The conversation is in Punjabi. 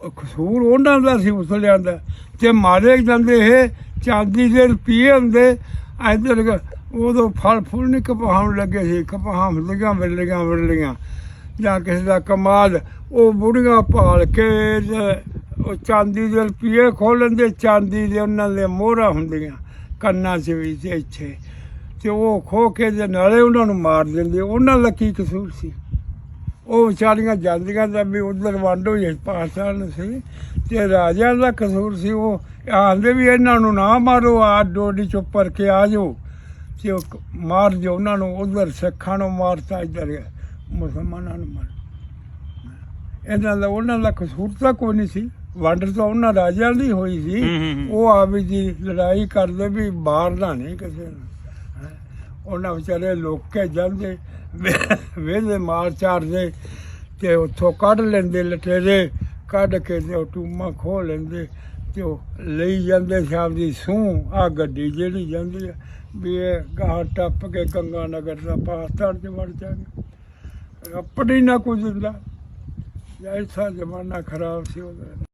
ਉਹ ਕਸੂਰ ਉਹਨਾਂ ਦਾ ਸੀ ਮੁਸਲਿਆਂ ਦਾ। ਤੇ ਮਾਰੇ ਜਾਂਦੇ ਇਹ, ਚਾਂਦੀ ਦੇ ਰੁਪਏ ਹੁੰਦੇ, ਇੱਧਰ ਉਦੋਂ ਫਲ ਫੁੱਲ ਨਹੀਂ ਕਪਾਹਣ ਲੱਗੇ ਸੀ। ਕਪਾਹਾਂ ਮਿਲੀਆਂ ਮਿਲੀਆਂ ਮਿਲੀਆਂ ਜਾਂ ਕਿਸੇ ਦਾ ਕਮਾਲ, ਉਹ ਬੁੜੀਆਂ ਭਾਲ ਕੇ ਉਹ ਚਾਂਦੀ ਦੇ ਰੁਪਏ ਖੋਲਣ ਦੇ ਚਾਂਦੀ ਦੇ ਉਹਨਾਂ ਦੇ ਮੋਹਰਾਂ ਹੁੰਦੀਆਂ, ਕੰਨਾਂ 'ਚ ਵੀ ਤੇ ਇੱਥੇ। ਤੇ ਉਹ ਖੋ ਕੇ ਦੇ ਨਾਲੇ ਉਹਨਾਂ ਨੂੰ ਮਾਰ ਦਿੰਦੇ। ਉਹਨਾਂ ਦਾ ਕੀ ਕਸੂਰ ਸੀ? ਉਹ ਵਿਚਾਰੀਆਂ ਜਾਂਦੀਆਂ ਤਾਂ ਵੀ ਉਧਰ ਵੰਡ ਹੋਈ ਪਾਕਿਸਤਾਨ ਸੀ। ਤੇ ਰਾਜਿਆਂ ਦਾ ਕਸੂਰ ਸੀ ਉਹ ਆਂਦੇ ਵੀ ਇਹਨਾਂ ਨੂੰ ਨਾ ਮਾਰੋ ਆ ਡੋਡੀ ਚੁੱਪਰ ਕੇ ਆ ਜਾਓ। ਤੇ ਉਹ ਕ- ਮਾਰ ਜੋ ਉਹਨਾਂ ਨੂੰ ਉਧਰ ਸਿੱਖਾਂ ਨੂੰ ਮਾਰਤਾ ਇੱਧਰ ਮੁਸਲਮਾਨਾਂ ਨੂੰ ਮਾਰ। ਇਹਨਾਂ ਦਾ ਉਹਨਾਂ ਦਾ ਕਸੂਰ ਤਾਂ ਕੋਈ ਨਹੀਂ ਸੀ। ਵੰਡ ਤਾਂ ਉਹਨਾਂ ਰਾਜਿਆਂ ਦੀ ਹੋਈ ਸੀ। ਉਹ ਆਪ ਦੀ ਲੜਾਈ ਕਰਦੇ ਵੀ ਬਾਹਰ ਦਾ ਨਹੀਂ ਕਿਸੇ ਨੂੰ। ਉਹਨਾਂ ਵਿਚਾਰੇ ਲੋਕੇ ਜਾਂਦੇ। ਵੇਲੇ ਮਾਰ ਚਾਰਦੇ ਤੇ ਉੱਥੋਂ ਕੱਢ ਲੈਂਦੇ ਲਟੇਰੇ ਕੱਢ ਕੇ ਤੇ ਉਹ ਟੂਮਾ ਖੋਹ ਲੈਂਦੇ ਤੇ ਉਹ ਲਈ ਜਾਂਦੇ ਸ਼ਾਮ ਦੀ ਸੂਹ ਆ ਗੱਡੀ ਜਿਹੜੀ ਜਾਂਦੀ ਹੈ ਵੀ ਇਹ ਗਾਹ ਟੱਪ ਕੇ ਗੰਗਾ ਨਗਰ ਦਾ ਪਾਕਿਸਤਾਨ ਚ ਵੜ ਜਾਗੇ। ਆਪਣੀ ਨਾ ਕੁਝ ਦਿੰਦਾ ਐਸਾ ਜ਼ਮਾਨਾ ਖਰਾਬ ਸੀ ਉਹਦਾ।